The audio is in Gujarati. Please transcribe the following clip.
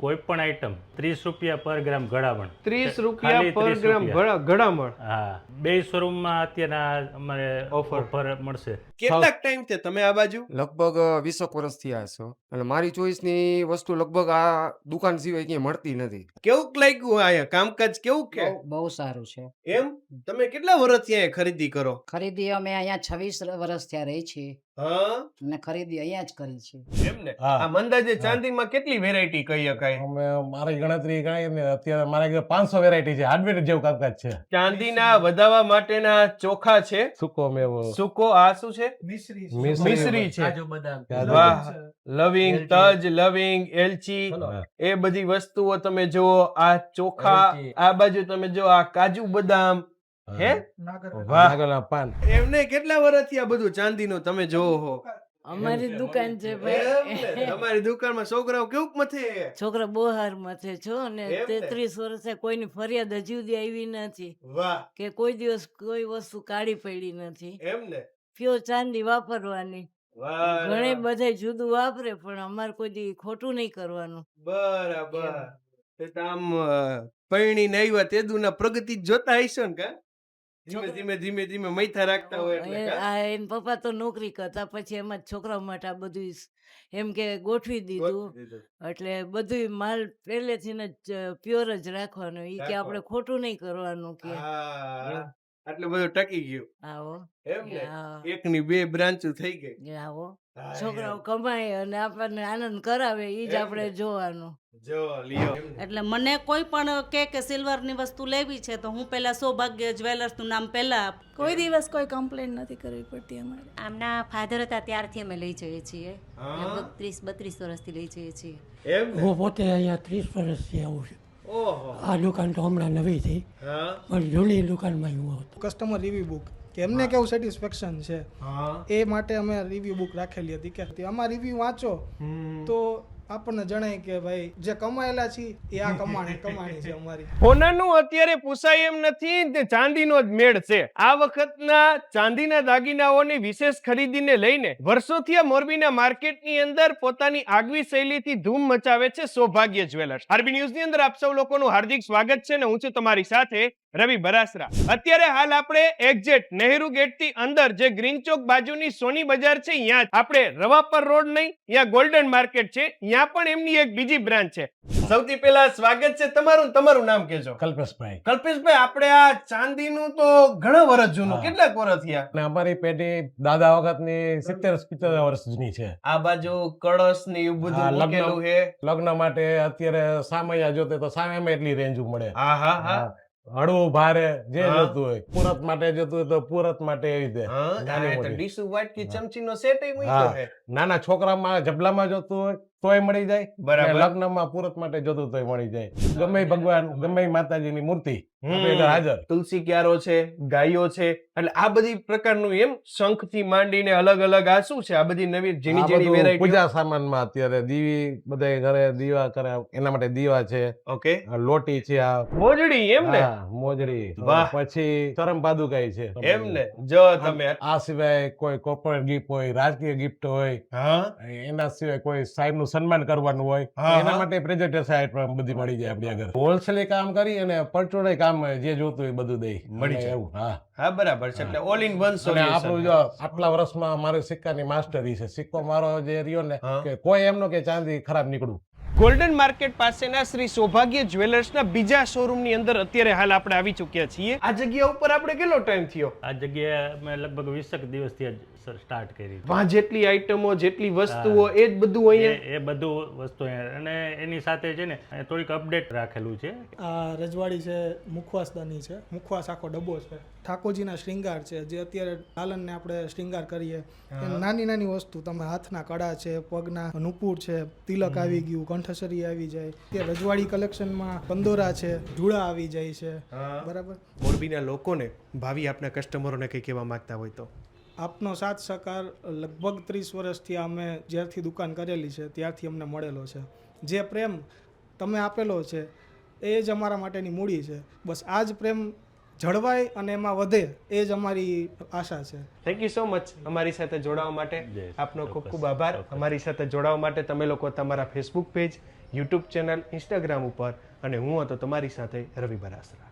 કોઈ પણ આઈટમ ત્રીસ રૂપિયા પર ગ્રામ ગળામણ ત્રીસ રૂપિયા પર ગ્રામ. ઘડામણ. હા. બે શોરૂમમાં અત્યારના અમારે ઓફર મળશે. કેટલાક ટાઈમથી તમે આ બાજુ? લગભગ વીસેક વર્ષથી આ છો અને મારી ચોઈસની વસ્તુ લગભગ આ દુકાન સિવાય ક્યાંય મળતી નથી. કેવું લાગ્યું અહીંયા? કામકાજ કેવું કે બહુ સારું છે. એમ? તમે કેટલા વર્ષથી અહીંયા ખરીદી કરો? ખરીદી અમે અહીંયા છવ્વીસ વર્ષ ત્યાં રહી છીએ. અને ખરીદી અહીંયા જ કરી છે. એમ ને આ મંદાજે ચાંદીમાં કેટલી વેરાયટી કહી શકાય અમે મારી ગણતરી ગણાય ને અત્યારે મારા પાંચસો વેરાયટી છે. હાર્ડવેર જેવું કામકાજ છે. ચાંદીના વધાવા માટેના ચોખા છે. સુકો મેવો સુકો આ શું છે? મિશ્રી મિશ્રી. છે. કાજુ, વાહ. લવિંગ તજ લવિંગ એલચી. એ બધી વસ્તુઓ તમે જુઓ આ ચોખા આ બાજુ તમે જો આ કાજુ બદામ હે. નાગરના પાન એમને કેટલા વર્ષથી આ બધું ચાંદીનું તમે જોવો હો? અમારી દુકાન છે ભાઈ. અમારી દુકાનમાં છોકરાઓ કેવું મથે? છોકરા બોહાર મથે છો? ને તેત્રીસ વર્ષે કોઈની ફરિયાદ હજી સુધી આવી નથી. કે કોઈ દિવસ કોઈ વસ્તુ કાઢી પડી નથી. એમ ને? પ્યોર ચાંદી વાપરવાની. ઘણી બધા જુદું વાપરે પણ અમારે કોઈ દી ખોટું નહીં કરવાનું. બરાબર. આમ પૈણી પૈણીને આવ્યા તેદુના પ્રગતિ જ જોતા હશો ને કા? ધીમે ધીમે ધીમે ધીમે મૈથા રાખતા હોય એટલે આ એન પપ્પા તો નોકરી કરતા પછી એમાં છોકરાઓ માટે આ બધું એમ કે ગોઠવી દીધું. એટલે બધું માલ પહેલેથી જ પ્યોર જ રાખવાનો ઈ કે આપણે ખોટું નહીં કરવાનું કે આટલું બધું ટકી ગયું. આવો. એમ ને એક ની બે બ્રાન્ચો થઈ ગઈ. આવો. છોકરાઓ કમાય અને આપણને આનંદ કરાવે એ જ આપણે જોવાનું. જો લ્યો એટલે મને કોઈ પણ કે કે સિલ્વરની વસ્તુ લેવી છે તો હું પહેલા સૌભાગ્ય જ્વેલર્સનું નામ પહેલા કોઈ દિવસ કોઈ કમ્પ્લેન નથી કરવી પડતી અમારે. આમના ફાધર હતા ત્યારથી અમે લઈ જઈએ છીએ. લગભગ ત્રીસ બત્રીસ વર્ષથી લઈ જઈએ છીએ. હું પોતે અહીંયા ત્રીસ વર્ષથી આવું છું. આ દુકાન તો હમણાં નવી થઈ. પણ જૂની દુકાનમાં હું હતો કસ્ટમર રિવ્યુ બુક કે એમને કેવું સેટિસ્ફેક્શન છે? એ માટે અમે રિવ્યુ બુક રાખેલી હતી કે આમાં રિવ્યુ વાંચો. તો આપણને જણાય કે ભાઈ, જે કમાયેલા છીએ, એ આ કમાણી કમાણી છે અમારી. સોનાનું અત્યારે પોસાય એમ નથી, તે ચાંદીનો જ મેળ છે. આ વખતના ચાંદીના દાગીનાઓની વિશેષ ખરીદીને લઈને વર્ષોથી આ મોરબીના માર્કેટની અંદર પોતાની આગવી શૈલીથી ધૂમ મચાવે છે સૌભાગ્ય જ્વેલર્સ. આરબી ન્યૂઝની અંદર આપ સૌ લોકોનું હાર્દિક સ્વાગત છે ને હું છું તમારી સાથે રવિ બરાસરા. અત્યારે હાલ આપણે એક્ઝેટ નહેરુ ગેટથી અંદર જે ગ્રીન ચોક બાજુની સોની બજાર છે ત્યાં આપણે રવાપર રોડ નહીં ત્યાં ગોલ્ડન માર્કેટ છે ત્યાં પણ એમની એક બીજી બ્રાન્ચ છે. સૌથી પહેલા સ્વાગત છે તમારું તમારું નામ કેજો કલ્પેશભાઈ. કલ્પેશભાઈ આપણે આ ચાંદીનું તો ઘણા વર્ષ જૂનું કેટલાક વર્ષ થયા? અને અમારી પેઢી દાદા વખતની સિત્તેર પિત્તેર વર્ષ જૂની છે. આ બાજુ કળશ ને એવું બધું લગ્ન. છે. લગ્ન માટે અત્યારે સામૈયા જોતે તો સામે એટલી રેન્જ મળે. હા હા. હા. હળવું ભારે જે જતું હોય પુરત માટે જતું હોય તો પુરત માટે એવી રીતે નાની મોટી. ડીસુ વાટ કે ચમચીનો સેટ એ મૂક્યો છે નાના છોકરામાં જબલામાં જતું હોય તોય મળી જાય. બરાબર. લગ્નમાં પુરત માટે જોતું તોય મળી જાય. ગમે ભગવાન ગમે માતાજી માતાજીની મૂર્તિ હાજર. તુલસી ક્યારો છે ગાયો છે એટલે આ બધી પ્રકારનું એમ શંખથી માંડીને અલગ અલગ આ શું છે? આ બધી નવી જેની જેની વેરાયટી પૂજા સામાનમાં અત્યારે દીવી બધા ઘરે દીવા કરે એના માટે દીવા છે. ઓકે. લોટી છે આ. મોજડી એમ ને? મોજડી. પછી ચરમ પાદુકાઈ છે. એમ ને? જો તમે આ સિવાય કોઈ કોપર ગિફ્ટ હોય રાજકીય ગિફ્ટ હોય હા. એના સિવાય કોઈ સાહેબ નું સન્માન કરવાનું હોય એના માટે પ્રેઝન્ટેશન આઈટમ બધી મળી જાય આપણી આગળ. હોલસેલ કામ કરી અને પરચોડે કામ જે જોતું હોય એ બધું દઈ. મળી જાય. એવું હા. હા બરાબર છે. એટલે ઓલ ઇન વન સોલ્યુશન આપણું જો આટલા વર્ષમાં મારી સિક્કાની માસ્ટરી છે. સિક્કો મારો જે રહ્યો ને કે કોઈ એમનો કે ચાંદી ખરાબ નીકળું ગોલ્ડન માર્કેટ પાસેના શ્રી સૌભાગ્ય જ્વેલર્સના બીજા શોરૂમની અંદર અત્યારે હાલ આપણે આવી ચૂક્યા છીએ. આ જગ્યા ઉપર આપણે કેટલો ટાઈમ થયો? આ જગ્યાએ મેં લગભગ વીસેક દિવસથી સ્ટાર્ટ કરી. વાહ જેટલી આઈટમો જેટલી વસ્તુઓ એ જ બધું અહીંયા? એ બધું વસ્તુ અહીંયા. અને એની સાથે છે ને થોડીક અપડેટ રાખેલું છે. આ રજવાડી છે મુખવાસદાની છે. મુખવાસ આખો ડબ્બો છે. ઠાકોરજીના શ્રૃંગાર છે. જે અત્યારે લાલનને આપણે શ્રૃંગાર કરીએ. નાની નાની વસ્તુ તમે હાથના કડા છે પગના નુપુર છે તિલક આવી ગયું કંઠસરી આવી જાય તે રજવાડી કલેક્શનમાં કંદોરા છે જુડા આવી જાય છે. બરાબર? મોરબીના લોકોને ભાવિ આપના કસ્ટમરોને કંઈ કહેવા માંગતા હોય તો? આપનો સાથ સહકાર લગભગ ત્રીસ વર્ષથી અમે જ્યારથી દુકાન કરેલી છે ત્યારથી અમને મળેલો છે. જે પ્રેમ તમે આપેલો છે એ જ અમારા માટેની મૂડી છે. બસ આ જ પ્રેમ જળવાય અને એમાં વધે એ જ અમારી આશા છે. થેન્ક યુ સો મચ અમારી સાથે જોડાવા માટે. આપનો ખૂબ ખૂબ આભાર. અમારી સાથે જોડાવા માટે તમે લોકો તમારા Facebook page YouTube channel Instagram ઉપર અને હું હતો તમારી સાથે રવિ બરાસરા.